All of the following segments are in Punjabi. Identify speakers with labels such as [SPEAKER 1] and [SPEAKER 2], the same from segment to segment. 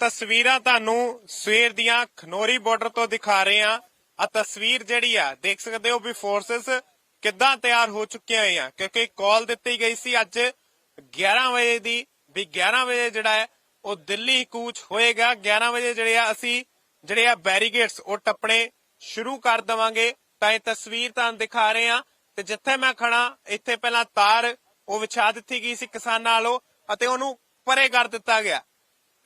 [SPEAKER 1] ਤਸਵੀਰਾਂ ਤੁਹਾਨੂੰ ਸਵੇਰ ਦੀਆਂ ਖਨੋਰੀ ਬਾਰਡਰ ਤੋਂ ਦਿਖਾ ਰਹੇ ਆ ਆ ਤਸਵੀਰ ਜਿਹੜੀ ਆ, ਦੇਖ ਸਕਦੇ ਹੋ ਵੀ ਫੋਰਸਸ ਕਿੱਦਾਂ ਤਿਆਰ ਹੋ ਚੁੱਕੀਆਂ ਆ ਕਿਉਂਕਿ ਕਾਲ ਦਿੱਤੀ ਗਈ ਸੀ ਅੱਜ 11 ਵਜੇ ਦੀ, ਵੀ 11 ਵਜੇ ਜਿਹੜਾ ਹੈ, ਉਹ ਦਿੱਲੀ ਕੂਚ ਹੋਏਗਾ। 11 ਵਜੇ ਜਿਹੜੇ ਆ, ਅਸੀਂ ਜਿਹੜੇ ਆ ਬੈਰੀਗੇਡਸ ਉਹ ਟੱਪਣੇ ਸ਼ੁਰੂ ਕਰ ਦਵਾਂਗੇ। ਤਾਂ ਇਹ ਤਸਵੀਰ ਤੁਹਾਨੂੰ ਦਿਖਾ ਰਹੇ ਆ ਤੇ ਜਿੱਥੇ ਮੈਂ ਖੜਾ ਇੱਥੇ ਪਹਿਲਾਂ ਤਾਰ ਉਹ ਵਿਛਾ ਦਿੱਤੀ ਗਈ ਸੀ ਕਿਸਾਨਾਂ ਨਾਲੋਂ ਅਤੇ ਉਹਨੂੰ ਪਰੇ ਕਰ ਦਿੱਤਾ ਗਿਆ।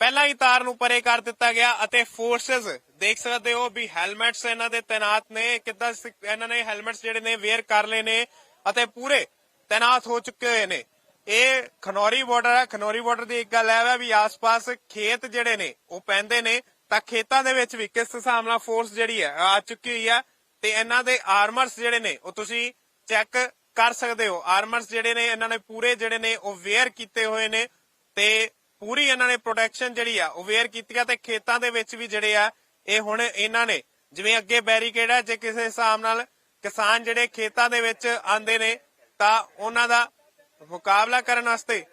[SPEAKER 1] ਪਹਿਲਾਂ ਹੀ ਤਾਰ ਨੂੰ ਪਰੇ ਕਰ ਦਿੱਤਾ ਗਿਆ ਅਤੇ ਫੋਰਸਸ ਦੇਖ ਸਕਦੇ ਹੋ ਵੀ ਹੈਲਮਟਸ ਇਹਨਾਂ ਦੇ ਤਾਇਨਾਤ ਨੇ, ਕਿੱਦਾਂ ਇਹਨਾਂ ਨੇ ਹੈਲਮਟਸ ਜਿਹੜੇ ਨੇ ਵੇਅਰ ਕਰ ਲਏ ਨੇ ਅਤੇ ਪੂਰੇ ਤਾਇਨਾਤ ਹੋ ਚੁੱਕੇ ਹੋਏ ਨੇ। ਇਹ ਖਨੌਰੀ ਬਾਰਡਰ ਹੈ ਖਨੌਰੀ ਬਾਰਡਰ ਦੀ ਇੱਕ ਗੱਲ ਹੈ ਵੀ ਆਸ-ਪਾਸ ਖੇਤ ਜਿਹੜੇ ਨੇ, ਉਹ ਪੈਂਦੇ ਨੇ, ਤਾਂ ਖੇਤਾਂ ਦੇ ਵਿੱਚ ਵੀ ਕਿਸ ਹਿਸਾਬ ਨਾਲ ਫੋਰਸ ਜਿਹੜੀ ਹੈ, ਆ ਚੁੱਕੀ ਹੋਈ ਹੈ ਤੇ ਇਹਨਾਂ ਦੇ ਆਰਮਰਸ ਜਿਹੜੇ ਨੇ, ਉਹ ਤੁਸੀਂ ਚੈੱਕ ਕਰ ਸਕਦੇ ਹੋ। ਆਰਮਰਸ ਜਿਹੜੇ ਨੇ, ਇਹਨਾਂ ਨੇ ਪੂਰੇ ਜਿਹੜੇ ਨੇ, ਉਹ ਵੇਅਰ ਕੀਤੇ ਹੋਏ ਨੇ ਤੇ ਪੂਰੀ ਇਹਨਾਂ ਨੇ ਪ੍ਰੋਟੈਕਸ਼ਨ ਜਿਹੜੀ ਆ ਉਹ ਵੇਅਰ ਕੀਤੀ ਆ ਤੇ ਖੇਤਾਂ ਦੇ ਵਿੱਚ ਵੀ ਜਿਹੜੇ ਆ ਇਹ ਹੁਣ ਇਹਨਾਂ ਨੇ ਜਿਵੇਂ ਅੱਗੇ ਬੈਰੀਕੇਡ ਹੈ ਜੇ ਕਿਸੇ ਹਿਸਾਬ ਨਾਲ ਕਿਸਾਨ ਜਿਹੜੇ ਖੇਤਾਂ ਦੇ ਵਿੱਚ ਆਂਦੇ ਨੇ ਤਾਂ ਉਹਨਾਂ ਦਾ ਮੁਕਾਬਲਾ ਕਰਨ ਵਾਸਤੇ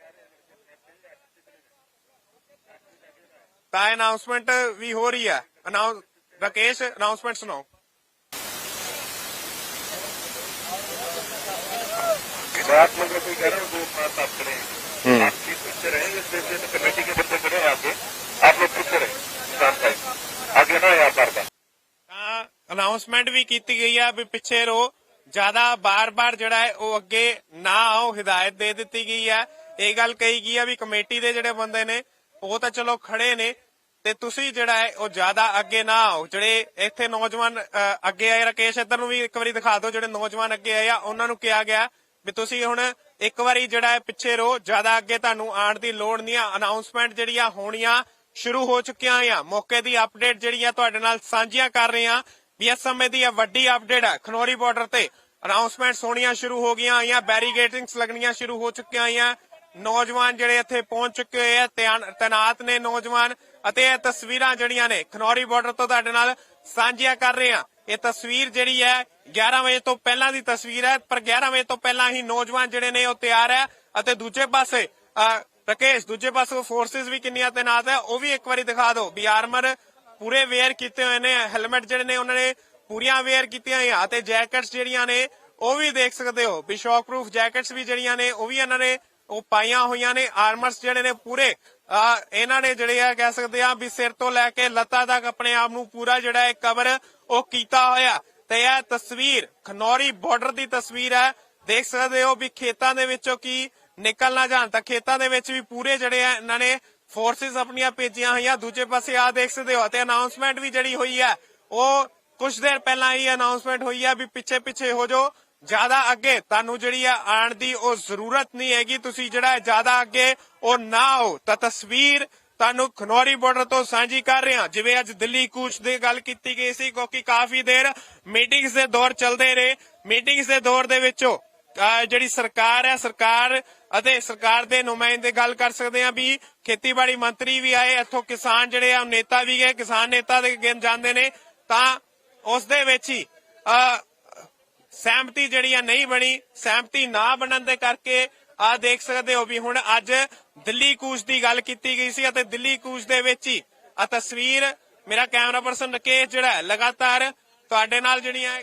[SPEAKER 1] ਤਾਂ ਅਨਾਉਂਸਮੈਂਟ ਵੀ ਹੋ ਰਹੀ ਹੈ ਅਨਾਉਂਸ ਰਕੇਸ਼ ਅਨਾਉਂਸਮੈਂਟ ਸੁਣਾਓ
[SPEAKER 2] बात मतलब कोई कह रहे हो वो बात आप करें आप चीज पीछे रहेंगे जैसे कमेटी के बंदे खड़े हैं आगे आप लोग पीछे रहें किसान साहब आगे ना है आप बार बार
[SPEAKER 1] ਤਾਂ ਅਨਾਉਂਸਮੈਂਟ ਵੀ ਕੀਤੀ ਗਈ ਆ ਵੀ ਪਿੱਛੇ ਰੋ ਜਿਆਦਾ ਬਾਰ-ਬਾਰ ਜਿਹੜਾ ਹੈ ਉਹ ਅੱਗੇ ਨਾ ਆਓ ਹਦਾਇਤ ਦੇ ਦਿੱਤੀ ਗਈ ਆ ਇਹ ਗੱਲ ਕਹੀ ਗਈ ਆ ਵੀ ਕਮੇਟੀ ਦੇ ਜਿਹੜੇ ਬੰਦੇ ਨੇ ਉਹ ਤਾਂ ਚਲੋ ਖੜੇ ਨੇ ਤੇ ਤੁਸੀਂ ਜਿਹੜਾ ਹੈ ਉਹ ਜਿਆਦਾ ਅੱਗੇ ਨਾ ਆਓ ਜਿਹੜੇ ਇੱਥੇ ਨੌਜਵਾਨ ਅ, ਅੱਗੇ ਆਏ ਰਕੇਸ਼ ਇੱਧਰ ਨੂੰ ਵੀ ਇੱਕ ਵਾਰੀ ਦਿਖਾ ਦਿਓ ਜਿਹੜੇ ਨੌਜਵਾਨ ਅੱਗੇ ਆਏ ਆ ਉਹਨਾਂ ਨੂੰ ਕਿਹਾ ਗਿਆ ਵੀ ਤੁਸੀਂ ਹੁਣ ਇੱਕ ਵਾਰੀ ਜਿਹੜਾ ਹੈ ਪਿੱਛੇ ਰੋ ਜ਼ਿਆਦਾ ਅੱਗੇ ਤੁਹਾਨੂੰ ਆਉਣ ਦੀ ਲੋੜ ਨਹੀਂ ਆ। ਅਨਾਉਂਸਮੈਂਟ ਜਿਹੜੀਆਂ ਹੋਣੀਆਂ ਸ਼ੁਰੂ ਹੋ ਚੁੱਕੀਆਂ ਆ ਮੌਕੇ ਦੀ ਅਪਡੇਟ ਜਿਹੜੀ ਆ, ਤੁਹਾਡੇ ਨਾਲ ਸਾਂਝੀਆਂ ਕਰ ਰਹੇ ਆ ਵੀ ਇਸ ਸਮੇਂ ਦੀ ਇਹ ਵੱਡੀ ਅਪਡੇਟ ਆ, ਖਨੋਰੀ ਬਾਰਡਰ ਤੇ। ਅਨਾਉਂਸਮੈਂਟਸ ਹੋਣੀਆਂ ਸ਼ੁਰੂ ਹੋ ਗਈਆਂ ਆਈਆਂ ਬੈਰੀਗੇਟਿੰਗਸ ਲੱਗਣੀਆਂ ਸ਼ੁਰੂ ਹੋ ਚੁੱਕੀਆਂ ਆਈਆਂ ਨੌਜਵਾਨ ਜਿਹੜੇ ਇੱਥੇ ਪਹੁੰਚ ਚੁੱਕੇ ਹੋਏ ਆ ਤੈਨਾਤ ਨੇ ਨੌਜਵਾਨ। ਅਤੇ ਇਹ ਤਸਵੀਰਾਂ ਜਿਹੜੀਆਂ ਨੇ, ਖਨੌਰੀ ਬਾਰਡਰ ਤੋਂ ਤੁਹਾਡੇ ਨਾਲ ਸਾਂਝੀਆਂ ਕਰ ਰਹੇ ਆ ਇਹ ਤਸਵੀਰ ਜਿਹੜੀ ਹੈ 11 ਵਜੇ ਤੋਂ ਪਹਿਲਾਂ ਦੀ ਤਸਵੀਰ ਹੈ ਪਰ 11 ਵਜੇ ਤੋਂ ਪਹਿਲਾਂ ਹੀ ਨੌਜਵਾਨ ਜਿਹੜੇ ਨੇ ਉਹ ਤਿਆਰ ਹੈ ਅਤੇ ਦੂਜੇ ਪਾਸੇ ਅਹ, ਰਕੇਸ਼ ਦੂਜੇ ਪਾਸੇ ਫੋਰਸਿਸ ਵੀ ਕਿੰਨੀਆਂ ਤੈਨਾਤ ਹੈ ਉਹ ਵੀ ਇੱਕ ਵਾਰੀ ਦਿਖਾ ਦਿਓ। ਵੀ ਆਰਮਰ ਪੂਰੇ ਵੇਅਰ ਕੀਤੇ ਹੋਏ ਨੇ ਹੈਲਮਟ ਜਿਹੜੇ ਨੇ ਉਹਨਾਂ ਨੇ ਪੂਰੀਆਂ ਵੇਅਰ ਕੀਤੀਆਂ ਹੋਈਆਂ ਅਤੇ ਜੈਕਟਸ ਜਿਹੜੀਆਂ ਨੇ ਉਹ ਵੀ ਦੇਖ ਸਕਦੇ ਹੋ। ਵੀ ਸ਼ੌਕ ਪ੍ਰੂਫ ਜੈਕਟਸ ਵੀ ਜਿਹੜੀਆਂ ਨੇ ਉਹ ਵੀ ਇਹਨਾਂ ਨੇ ਉਹ ਪਾਈਆਂ ਹੋਈਆਂ ਨੇ ਆਰਮਰਸ ਜਿਹੜੇ ਨੇ ਪੂਰੇ। ਇਹਨਾਂ ਨੇ ਜਿਹੜੇ ਆ ਕਹਿ ਸਕਦੇ ਆ ਵੀ ਸਿਰ ਤੋਂ ਲੈ ਕੇ ਲੱਤਾਂ ਤੱਕ ਆਪਣੇ ਆਪ ਨੂੰ ਪੂਰਾ ਜਿਹੜਾ ਹੈ ਕਵਰ ਉਹ ਕੀਤਾ ਹੋਇਆ। ਤੇ ਇਹ ਤਸਵੀਰ, ਖਨੌਰੀ ਬਾਰਡਰ ਦੀ ਤਸਵੀਰ ਹੈ। ਦੇਖ ਸਕਦੇ ਹੋ ਵੀ ਖੇਤਾਂ ਦੇ ਵਿੱਚੋਂ ਕੀ ਨਿਕਲ ਨਾ ਜਾਣ ਤਾਂ ਖੇਤਾਂ ਦੇ ਵਿੱਚ ਵੀ ਪੂਰੇ ਜਿਹੜੇ ਆ ਇਹਨਾਂ ਨੇ ਫੋਰਸਿਸ ਆਪਣੀਆਂ ਭੇਜੀਆਂ ਹੋਈਆਂ। ਦੂਜੇ ਪਾਸੇ ਆ ਦੇਖ ਸਕਦੇ ਹੋ, ਤੇ ਅਨਾਉਂਸਮੈਂਟ ਵੀ ਜਿਹੜੀ ਹੋਈ ਹੈ, ਉਹ ਕੁਝ ਦੇਰ ਪਹਿਲਾਂ ਹੀ ਅਨਾਉਂਸਮੈਂਟ ਹੋਈ ਹੈ ਵੀ ਪਿੱਛੇ ਪਿੱਛੇ ਹੋ ਜਾਓ। ਜ਼ਿਆਦਾ ਅੱਗੇ ਤੁਹਾਨੂੰ ਜਿਹੜੀ ਆ ਆਣ ਦੀ ਉਹ ਜ਼ਰੂਰਤ ਨਹੀਂ ਹੈਗੀ। ਤੁਸੀਂ ਜਿਹੜਾ ਜ਼ਿਆਦਾ ਅੱਗੇ, ਉਹ ਨਾ ਹੋ ਤਾਂ ਤਸਵੀਰ ਤੁਹਾਨੂੰ ਖਨੌਰੀ ਬਾਰਡਰ ਤੋਂ ਸਾਂਝੀ ਕਰ ਰਹੇ। ਜਿਵੇਂ ਅੱਜ ਦਿੱਲੀ ਕੂਚ ਦੀ ਗੱਲ ਕੀਤੀ ਗਈ ਸੀ, ਕਿਉਂਕਿ ਕਾਫੀ ਦੇਰ ਮੀਟਿੰਗਸ ਦੇ ਦੌਰ ਚੱਲਦੇ ਰਹੇ। ਮੀਟਿੰਗਸ ਦੇ ਦੌਰ ਦੇ ਵਿੱਚੋਂ ਜਿਹੜੀ ਸਰਕਾਰ ਹੈ, ਸਰਕਾਰ ਅਤੇ ਸਰਕਾਰ ਦੇ ਨੁਮਾਇੰਦੇ ਗੱਲ ਕਰ ਸਕਦੇ ਆ ਵੀ ਖੇਤੀਬਾੜੀ ਮੰਤਰੀ ਵੀ ਆਏ। ਇੱਥੋਂ ਕਿਸਾਨ ਜਿਹੜੇ ਆ ਨੇਤਾ ਵੀ ਗਏ। ਕਿਸਾਨ ਨੇਤਾ ਦੇ ਗਿਣ ਜਾਂਦੇ ਨੇ। ਤਾਂ ਉਸ ਦੇ ਵਿੱਚ ਹੀ ਸਹਿਮਤੀ ਜਿਹੜੀ ਆ ਨਹੀਂ ਬਣੀ, ਸਹਿਮਤੀ ਨਾ ਬਣਨ ਦੇ ਕਰਕੇ ਆ ਦੇਖ ਸਕਦੇ ਹੋ ਵੀ ਹੁਣ ਅੱਜ ਦਿੱਲੀ ਕੂਚ ਦੀ ਗੱਲ ਕੀਤੀ ਗਈ ਸੀ ਅਤੇ ਦਿੱਲੀ ਕੂਚ ਦੇ ਵਿੱਚ ਹੀ ਆ ਤਸਵੀਰ ਮੇਰਾ ਕੈਮਰਾ ਪਰਸਨ ਰਕੇਸ਼ ਜਿਹੜਾ ਲਗਾਤਾਰ ਤੁਹਾਡੇ ਨਾਲ ਜਿਹੜੀਆਂ